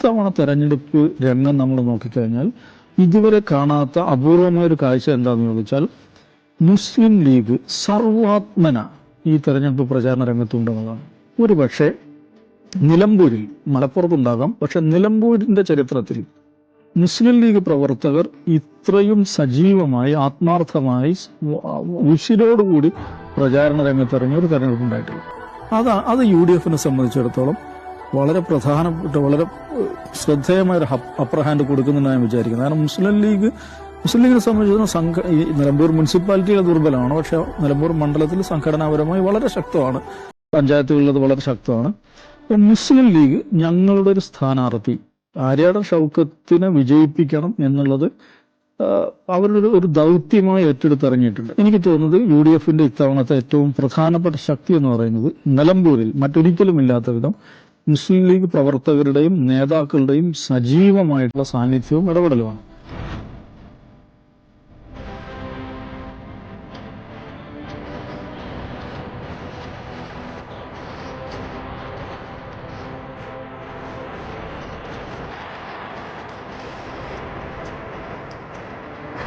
ഇത്തവണ തെരഞ്ഞെടുപ്പ് രംഗം നമ്മൾ നോക്കിക്കഴിഞ്ഞാൽ ഇതുവരെ കാണാത്ത അപൂർവമായ ഒരു കാഴ്ച എന്താണെന്ന് ചോദിച്ചാൽ മുസ്ലിം ലീഗ് സർവാത്മന ഈ തെരഞ്ഞെടുപ്പ് പ്രചാരണ രംഗത്തുണ്ടെന്നതാണ്. ഒരു പക്ഷേ നിലമ്പൂരിൽ മലപ്പുറത്തുണ്ടാകാം. പക്ഷെ നിലമ്പൂരിന്റെ ചരിത്രത്തിൽ മുസ്ലിം ലീഗ് പ്രവർത്തകർ ഇത്രയും സജീവമായി ആത്മാർത്ഥമായി ഉശിരോടുകൂടി പ്രചാരണ രംഗത്തിറങ്ങിയ ഒരു തെരഞ്ഞെടുപ്പ് ഉണ്ടായിട്ടില്ല. അതാ അത് യു ഡി എഫിനെ സംബന്ധിച്ചിടത്തോളം വളരെ പ്രധാനപ്പെട്ട വളരെ ശ്രദ്ധേയമായ ഒരു അപ്പർ ഹാൻഡ് കൊടുക്കുന്നുണ്ട് ഞാൻ വിചാരിക്കുന്നത്. കാരണം മുസ്ലിം ലീഗ് മുസ്ലിം ലീഗിനെ സംബന്ധിച്ചിടത്തോളം സംഘ ഈ നിലമ്പൂർ മുനിസിപ്പാലിറ്റിയുടെ ദുർബലമാണ്. പക്ഷെ നിലമ്പൂർ മണ്ഡലത്തിൽ സംഘടനാപരമായി വളരെ ശക്തമാണ്. പഞ്ചായത്തുകളിലത് വളരെ ശക്തമാണ്. മുസ്ലിം ലീഗ് ഞങ്ങളുടെ ഒരു സ്ഥാനാർത്ഥി ആര്യാട ഷൗക്കത്തിനെ വിജയിപ്പിക്കണം എന്നുള്ളത് അവരുടെ ഒരു ദൗത്യമായി ഏറ്റെടുത്തിറങ്ങിയിട്ടുണ്ട്. എനിക്ക് തോന്നുന്നത് യു ഡി എഫിന്റെ ഇത്തവണത്തെ ഏറ്റവും പ്രധാനപ്പെട്ട ശക്തി എന്ന് പറയുന്നത് നിലമ്പൂരിൽ മറ്റൊരിക്കലും ഇല്ലാത്ത വിധം മുസ്ലിം ലീഗ് പ്രവർത്തകരുടെയും നേതാക്കളുടെയും സജീവമായിട്ടുള്ള സാന്നിധ്യവും ഇടപെടലുമാണ്.